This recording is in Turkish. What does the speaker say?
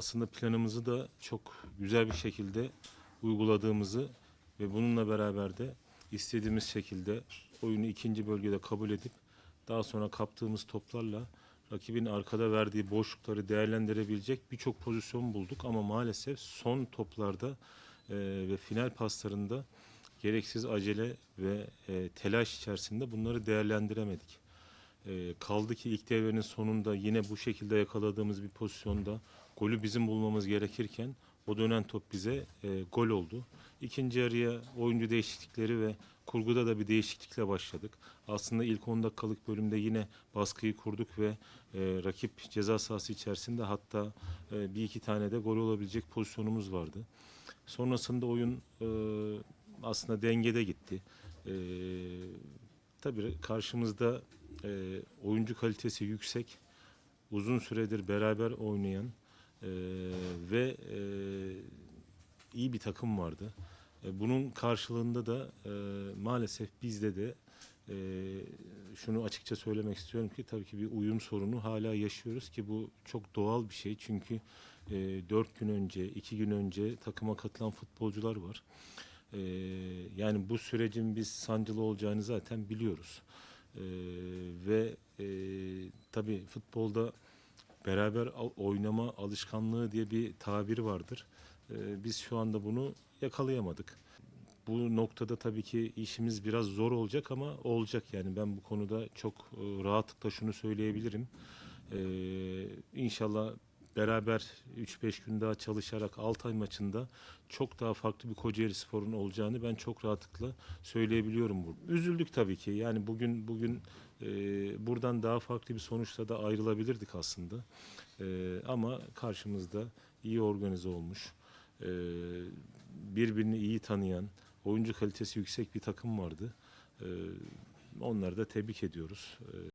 aslında planımızı da çok güzel bir şekilde uyguladığımızı ve bununla beraber de istediğimiz şekilde oyunu ikinci bölgede kabul edip daha sonra kaptığımız toplarla rakibin arkada verdiği boşlukları değerlendirebilecek birçok pozisyon bulduk ama maalesef son toplarda e, ve final paslarında gereksiz acele ve e, telaş içerisinde bunları değerlendiremedik. E, kaldı ki ilk devrenin sonunda yine bu şekilde yakaladığımız bir pozisyonda golü bizim bulmamız gerekirken o dönen top bize e, gol oldu. İkinci yarıya oyuncu değişiklikleri ve kurguda da bir değişiklikle başladık. Aslında ilk 10 dakikalık bölümde yine baskıyı kurduk ve e, rakip ceza sahası içerisinde hatta e, bir iki tane de gol olabilecek pozisyonumuz vardı. Sonrasında oyun e, aslında dengede gitti. E, tabii karşımızda e, oyuncu kalitesi yüksek, uzun süredir beraber oynayan e, ve e, iyi bir takım vardı. E, bunun karşılığında da e, maalesef bizde de e, şunu açıkça söylemek istiyorum ki tabii ki bir uyum sorunu hala yaşıyoruz ki bu çok doğal bir şey çünkü e, 4 gün önce, 2 gün önce takıma katılan futbolcular var. E, yani bu sürecin biz sancılı olacağını zaten biliyoruz. E, ve e, tabii futbolda beraber oynama alışkanlığı diye bir tabir vardır. E, biz şu anda bunu yakalayamadık. Bu noktada tabii ki işimiz biraz zor olacak ama olacak yani ben bu konuda çok e, rahatlıkla şunu söyleyebilirim. E, inşallah beraber 3-5 gün daha çalışarak Altay maçında çok daha farklı bir Kocaeli Spor'un olacağını ben çok rahatlıkla söyleyebiliyorum. bu. Üzüldük tabii ki. Yani bugün bugün e, buradan daha farklı bir sonuçla da ayrılabilirdik aslında. E, ama karşımızda iyi organize olmuş, e, birbirini iyi tanıyan, oyuncu kalitesi yüksek bir takım vardı. E, onları da tebrik ediyoruz. E,